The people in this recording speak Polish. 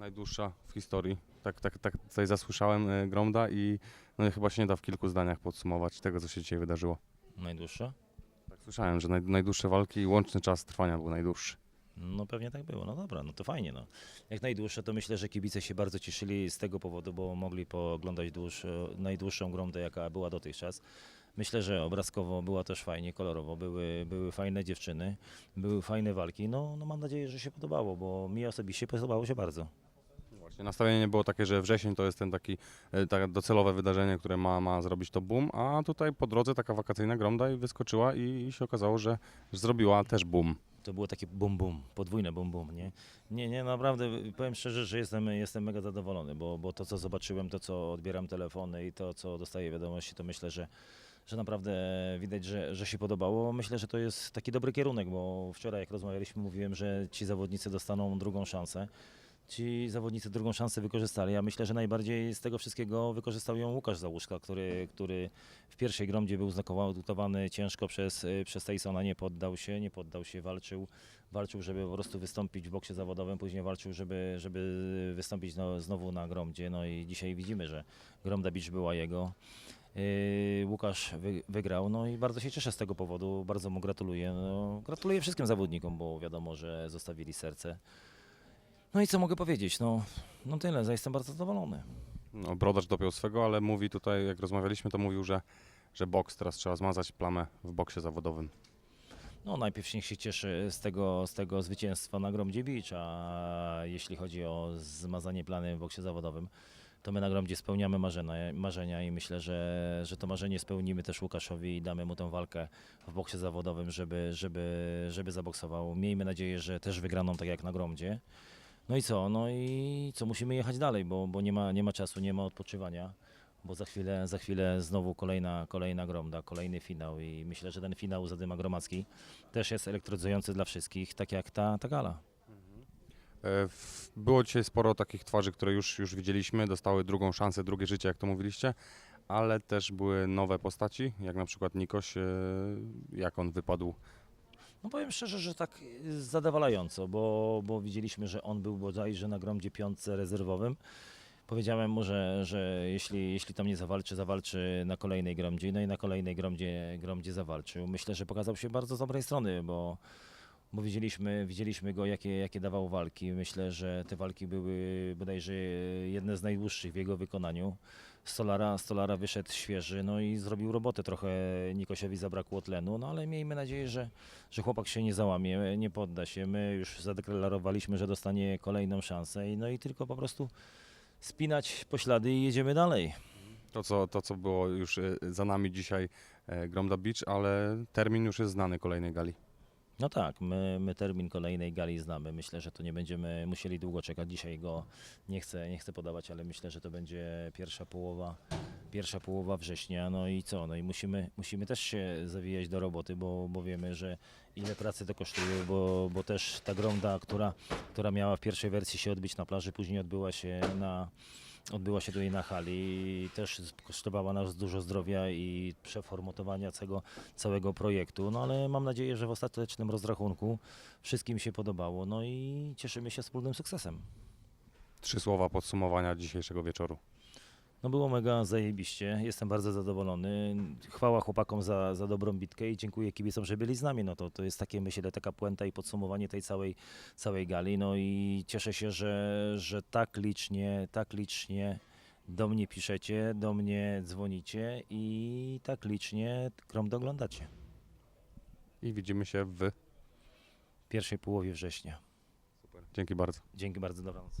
Najdłuższa w historii. Tak, tak, tak tutaj zasłyszałem e, Gromda i no, chyba się nie da w kilku zdaniach podsumować tego, co się dzisiaj wydarzyło. Najdłuższa? Tak słyszałem, że naj, najdłuższe walki i łączny czas trwania był najdłuższy. No pewnie tak było. No dobra, no to fajnie. No. Jak najdłuższe, to myślę, że kibice się bardzo cieszyli z tego powodu, bo mogli pooglądać dłuższ, najdłuższą gromdę, jaka była dotychczas. Myślę, że obrazkowo była też fajnie, kolorowo. Były, były fajne dziewczyny, były fajne walki. No, no mam nadzieję, że się podobało, bo mi osobiście podobało się bardzo. Właśnie nastawienie było takie, że wrzesień to jest ten taki e, takie docelowe wydarzenie, które ma, ma zrobić to boom, a tutaj po drodze taka wakacyjna Gromda i wyskoczyła i, i się okazało, że zrobiła też boom. To było takie bum bum, podwójne bum bum, nie? Nie, nie, naprawdę powiem szczerze, że jestem, jestem mega zadowolony, bo, bo to co zobaczyłem, to co odbieram telefony i to co dostaję wiadomości, to myślę, że, że naprawdę widać, że, że się podobało. Myślę, że to jest taki dobry kierunek, bo wczoraj jak rozmawialiśmy, mówiłem, że ci zawodnicy dostaną drugą szansę. Ci zawodnicy drugą szansę wykorzystali. Ja myślę, że najbardziej z tego wszystkiego wykorzystał ją Łukasz Załuszka, który, który w pierwszej gromdzie był znokowany ciężko przez, y, przez Tysona, nie poddał się, nie poddał się, walczył, walczył, żeby po prostu wystąpić w boksie zawodowym, później walczył, żeby, żeby wystąpić no, znowu na gromdzie. No i dzisiaj widzimy, że gromda beach była jego. Yy, Łukasz wy, wygrał, no i bardzo się cieszę z tego powodu, bardzo mu gratuluję. No, gratuluję wszystkim zawodnikom, bo wiadomo, że zostawili serce. No i co mogę powiedzieć? No, no tyle, jestem bardzo zadowolony. No, brodacz dopiął swego, ale mówi tutaj, jak rozmawialiśmy, to mówił, że, że boks teraz trzeba zmazać plamę w boksie zawodowym. No najpierw niech się cieszy z tego, z tego zwycięstwa na Gromdzie Beach, a jeśli chodzi o zmazanie plany w boksie zawodowym, to my na Gromdzie spełniamy marzenia, marzenia i myślę, że, że to marzenie spełnimy też Łukaszowi i damy mu tę walkę w boksie zawodowym, żeby, żeby, żeby zaboksował. Miejmy nadzieję, że też wygraną tak jak na Gromdzie. No i co? No i co? Musimy jechać dalej, bo, bo nie, ma, nie ma czasu, nie ma odpoczywania, bo za chwilę, za chwilę znowu kolejna, kolejna gromda, kolejny finał i myślę, że ten finał Zadyma Gromadzki też jest elektryzujący dla wszystkich, tak jak ta, ta gala. E, w- Było dzisiaj sporo takich twarzy, które już, już widzieliśmy, dostały drugą szansę, drugie życie, jak to mówiliście, ale też były nowe postaci, jak na przykład Nikoś, e, jak on wypadł. No powiem szczerze, że tak y, zadowalająco, bo, bo widzieliśmy, że on był bodajże na gromdzie piątce rezerwowym. Powiedziałem mu, że, że jeśli, jeśli tam nie zawalczy, zawalczy na kolejnej gromdzie. No i na kolejnej gromdzie, gromdzie zawalczył. Myślę, że pokazał się bardzo z dobrej strony, bo, bo widzieliśmy, widzieliśmy go, jakie, jakie dawał walki. Myślę, że te walki były bodajże jedne z najdłuższych w jego wykonaniu. Stolara, Stolara wyszedł świeży, no i zrobił robotę. Trochę Nikosiowi zabrakło tlenu, no ale miejmy nadzieję, że, że chłopak się nie załamie, nie podda się. My już zadeklarowaliśmy, że dostanie kolejną szansę no i tylko po prostu spinać poślady i jedziemy dalej. To co, to, co było już e, za nami dzisiaj, e, Gromda Beach, ale termin już jest znany kolejnej gali. No tak, my, my termin kolejnej gali znamy. Myślę, że to nie będziemy musieli długo czekać. Dzisiaj go nie chcę, nie chcę podawać, ale myślę, że to będzie pierwsza połowa, pierwsza połowa września. No i co? No i musimy, musimy też się zawijać do roboty, bo, bo wiemy, że ile pracy to kosztuje, bo, bo też ta gromda, która, która miała w pierwszej wersji się odbyć na plaży, później odbyła się na odbyła się tutaj na hali też kosztowała nas dużo zdrowia i przeformatowania całego, całego projektu, no ale mam nadzieję, że w ostatecznym rozrachunku wszystkim się podobało, no i cieszymy się wspólnym sukcesem. Trzy słowa podsumowania dzisiejszego wieczoru. No było mega zajebiście, jestem bardzo zadowolony. Chwała chłopakom za, za dobrą bitkę i dziękuję kibicom, że byli z nami. No to, to jest takie, myślę, taka puenta i podsumowanie tej całej, całej gali. No i cieszę się, że, że tak licznie, tak licznie do mnie piszecie, do mnie dzwonicie i tak licznie krom doglądacie. I widzimy się w... Pierwszej połowie września. Dzięki bardzo. Dzięki bardzo, dobranoc.